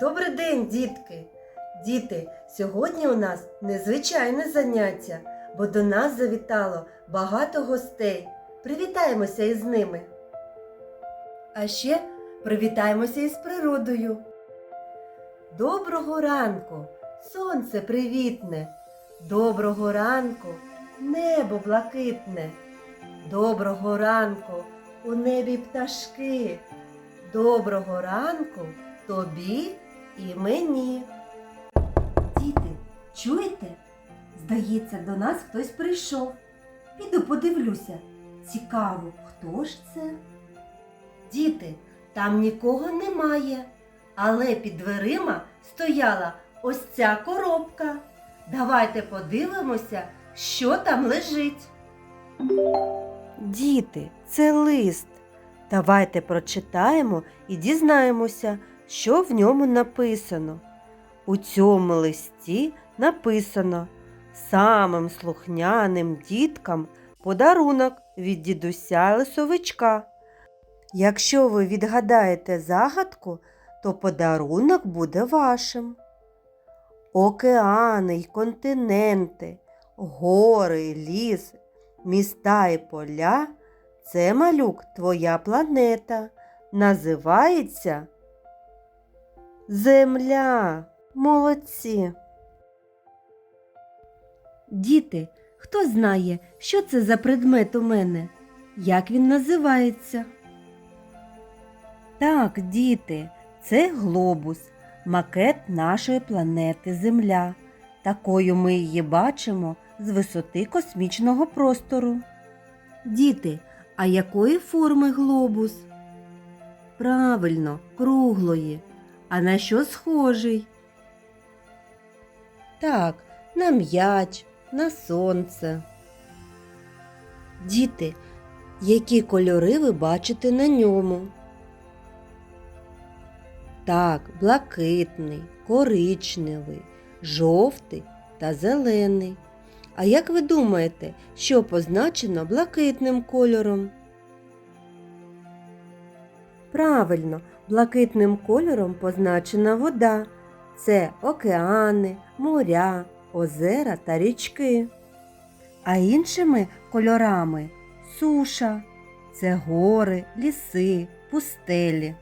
Добрий день, дітки! Діти, сьогодні у нас незвичайне заняття, бо до нас завітало багато гостей. Привітаємося із ними. А ще привітаємося із природою. Доброго ранку, сонце привітне. Доброго ранку, небо блакитне. Доброго ранку, у небі пташки. Доброго ранку тобі і мені. Діти, чуєте? Здається, до нас хтось прийшов. Піду подивлюся. Цікаво, хто ж це? Діти, там нікого немає, але під дверима стояла ось ця коробка. Давайте подивимося, що там лежить. Діти, це лист. Давайте прочитаємо і дізнаємося, що в ньому написано. У цьому листі написано самим слухняним діткам подарунок від дідуся лисовичка. Якщо ви відгадаєте загадку, то подарунок буде вашим. Океани й континенти, гори, ліс, міста і поля це малюк твоя планета. Називається Земля. Молодці. Діти, хто знає, що це за предмет у мене? Як він називається? Так, діти, це глобус, макет нашої планети Земля. Такою ми її бачимо з висоти космічного простору. Діти, а якої форми глобус? Правильно, круглої. А на що схожий? Так, на м'яч, на сонце. Діти, які кольори ви бачите на ньому? Так, блакитний, коричневий, жовтий та зелений. А як ви думаєте, що позначено блакитним кольором? Правильно, блакитним кольором позначена вода. Це океани, моря, озера та річки. А іншими кольорами суша, це гори, ліси, пустелі.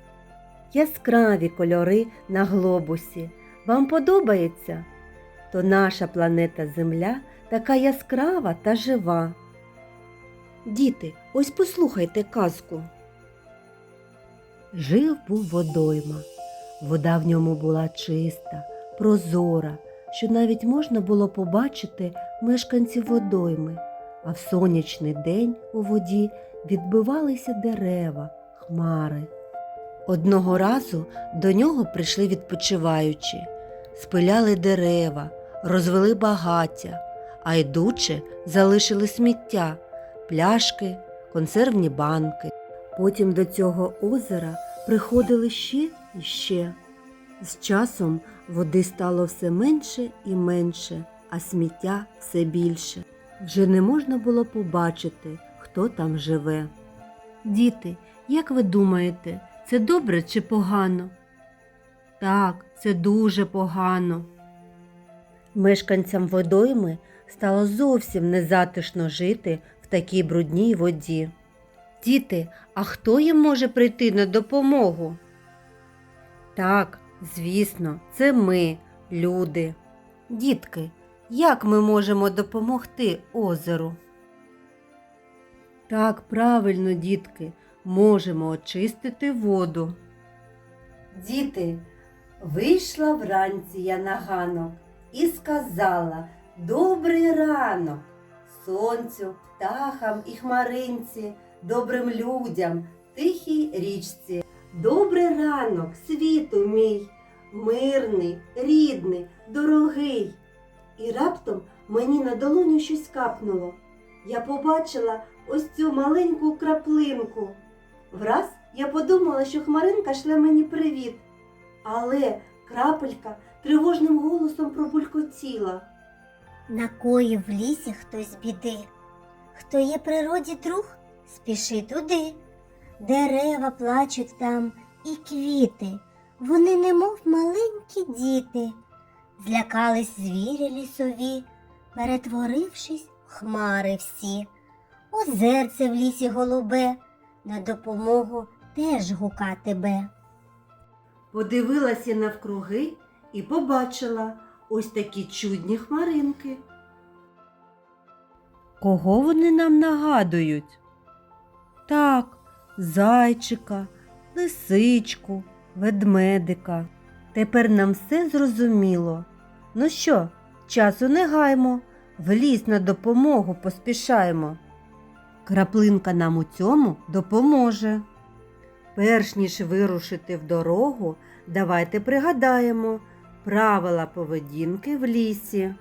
Яскраві кольори на глобусі. Вам подобається? То наша планета Земля така яскрава та жива. Діти, ось послухайте казку. Жив був водойма. Вода в ньому була чиста, прозора, що навіть можна було побачити мешканців водойми, а в сонячний день у воді відбивалися дерева, хмари. Одного разу до нього прийшли відпочиваючі, спиляли дерева, розвели багаття, а йдучи, залишили сміття, пляшки, консервні банки. Потім до цього озера приходили ще і ще. З часом води стало все менше і менше, а сміття все більше. Вже не можна було побачити, хто там живе. Діти, як ви думаєте, це добре чи погано? Так, це дуже погано. Мешканцям водойми стало зовсім незатишно жити в такій брудній воді. Діти, а хто їм може прийти на допомогу? Так, звісно, це ми, люди. Дітки, як ми можемо допомогти озеру? Так, правильно, дітки, можемо очистити воду. Діти, вийшла вранці я на ганок і сказала Добрий ранок сонцю, птахам і хмаринці, добрим людям, тихій річці. Добрий ранок, світу мій, мирний, рідний, дорогий. І раптом мені на долоню щось капнуло. Я побачила ось цю маленьку краплинку. Враз я подумала, що хмаринка шле мені привіт. Але крапелька тривожним голосом пробулькотіла. Накоїв в лісі хтось біди. Хто є природі друг, спіши туди. Дерева плачуть там і квіти, вони немов маленькі діти, злякались звірі лісові, перетворившись в хмари всі. Озерце в лісі голубе, на допомогу теж гука тебе. Подивилася навкруги і побачила ось такі чудні хмаринки. Кого вони нам нагадують? Так, зайчика, лисичку, ведмедика. Тепер нам все зрозуміло. Ну що, часу не гаймо, в ліс на допомогу поспішаємо. Краплинка нам у цьому допоможе. Перш ніж вирушити в дорогу, давайте пригадаємо правила поведінки в лісі.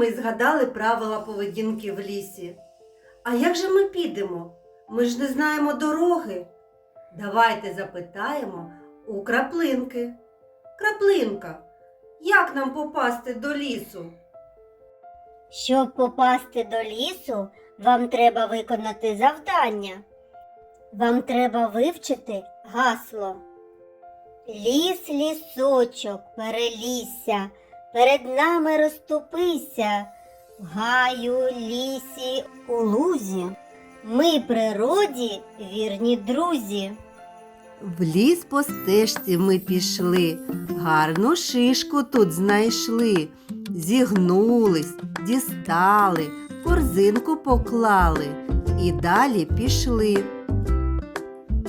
Ми згадали правила поведінки в лісі. А як же ми підемо? Ми ж не знаємо дороги. Давайте запитаємо у краплинки. Краплинка, як нам попасти до лісу? Щоб попасти до лісу, вам треба виконати завдання. Вам треба вивчити гасло. Ліс, лісочок, перелісся, перед нами розступися. В гаю, лісі, у лузі. Ми природі вірні друзі. В ліс по стежці ми пішли, гарну шишку тут знайшли, зігнулись, дістали, корзинку поклали і далі пішли.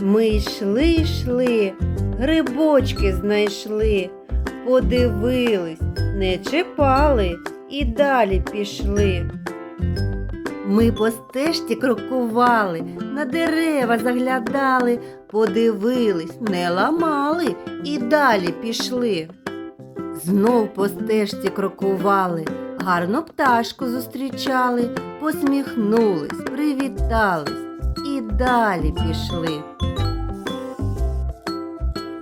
Ми йшли, йшли, грибочки знайшли, подивились, не чіпали і далі пішли. Ми по стежці крокували, на дерева заглядали, подивились, не ламали і далі пішли. Знов по стежці крокували, гарну пташку зустрічали, посміхнулись, привітались і далі пішли.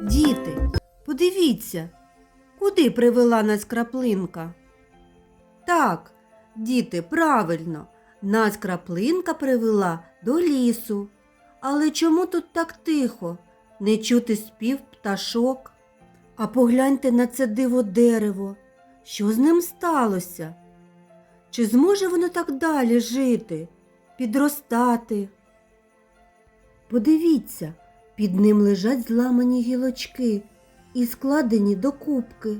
Діти, подивіться, куди привела нас краплинка? Так, діти, правильно, нас краплинка привела до лісу. Але чому тут так тихо? Не чути спів пташок? А погляньте на це диво дерево. Що з ним сталося? Чи зможе воно так далі жити, підростати? Подивіться, під ним лежать зламані гілочки і складені до кубки.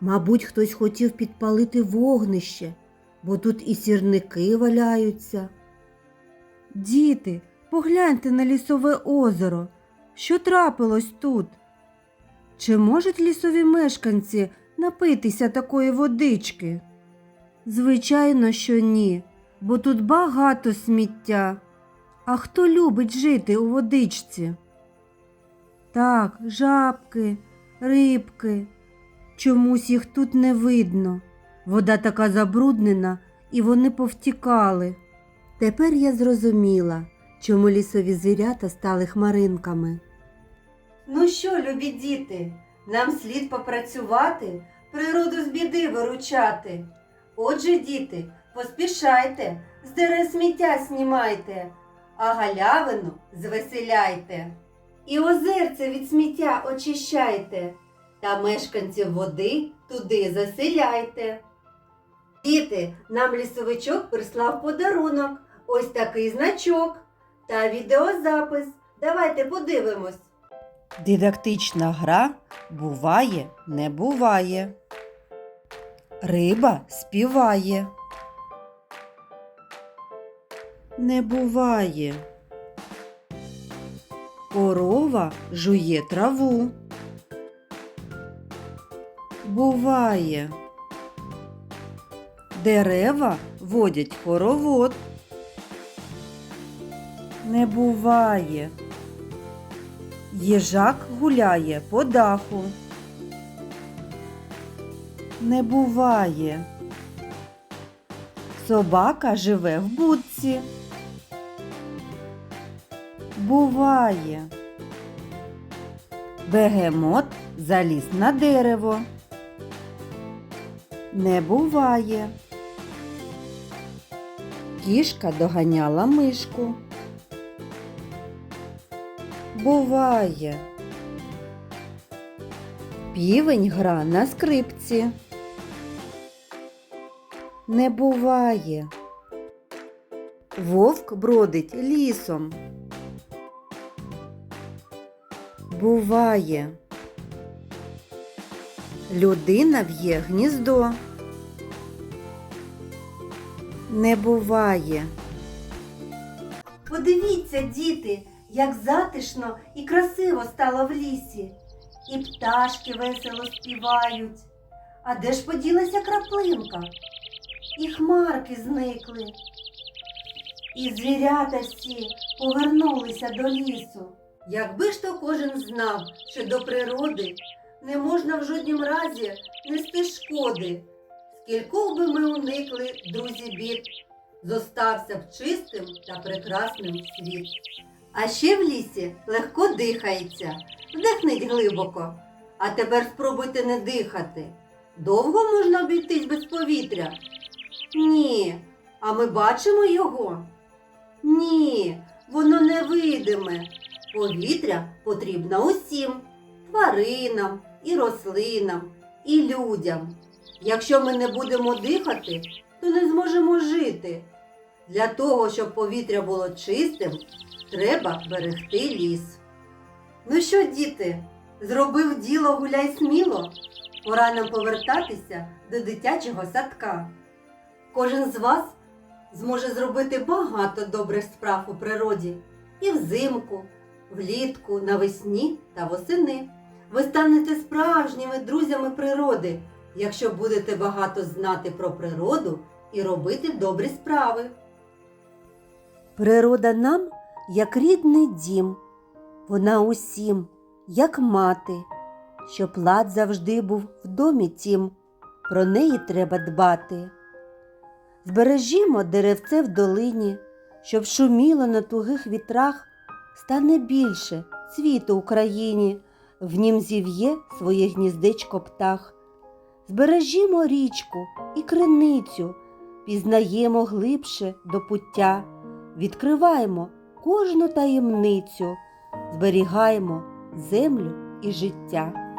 Мабуть, хтось хотів підпалити вогнище, бо тут і сірники валяються. Діти, погляньте на лісове озеро. Що трапилось тут? Чи можуть лісові мешканці напитися такої водички? Звичайно, що ні, бо тут багато сміття. А хто любить жити у водичці? Так, жабки, рибки. Чомусь їх тут не видно. Вода така забруднена, і вони повтікали. Тепер я зрозуміла, чому лісові звірята стали хмаринками. Ну що, любі діти, нам слід попрацювати, природу з біди виручати. Отже, діти, поспішайте, з дерев сміття знімайте, а галявину звеселяйте. І озерце від сміття очищайте, та мешканців води туди заселяйте. Діти, нам лісовичок прислав подарунок, ось такий значок та відеозапис. Давайте подивимось. Дидактична гра буває, не буває. Риба співає. Не буває. Корова жує траву. Буває. Дерева водять хоровод. Не буває. Їжак гуляє по даху. Не буває. Собака живе в будці. Буває. Бегемот заліз на дерево. Не буває. Кішка доганяла мишку. Буває. Півень гра на скрипці. Не буває. Вовк бродить лісом. Буває. Людина в'є гніздо. Не буває. Подивіться, діти, як затишно і красиво стало в лісі. І пташки весело співають. А де ж поділася краплинка? І хмарки зникли. І звірята всі повернулися до лісу. Якби ж то кожен знав, що до природи не можна в жоднім разі нести шкоди. Скількох би ми уникли, друзі, бід, зостався б чистим та прекрасним світ. А ще в лісі легко дихається, вдихніть глибоко, а тепер спробуйте не дихати. Довго можна обійтись без повітря? Ні. А ми бачимо його? Ні, воно невидиме. Повітря потрібно усім тваринам, і рослинам, і людям. Якщо ми не будемо дихати, то не зможемо жити. Для того, щоб повітря було чистим, треба берегти ліс. Ну що, діти, зробив діло гуляй сміло. Пора нам повертатися до дитячого садка. Кожен з вас зможе зробити багато добрих справ у природі і взимку, влітку, навесні та восени. Ви станете справжніми друзями природи, якщо будете багато знати про природу і робити добрі справи. Природа нам як рідний дім, вона усім, як мати, щоб лад завжди був в домі тім, про неї треба дбати. Збережімо деревце в долині, щоб шуміло на тугих вітрах, стане більше цвіту Україні, в нім зів'є своє гніздечко птах. Збережімо річку і криницю, пізнаємо глибше до пуття, відкриваємо кожну таємницю, зберігаємо землю і життя.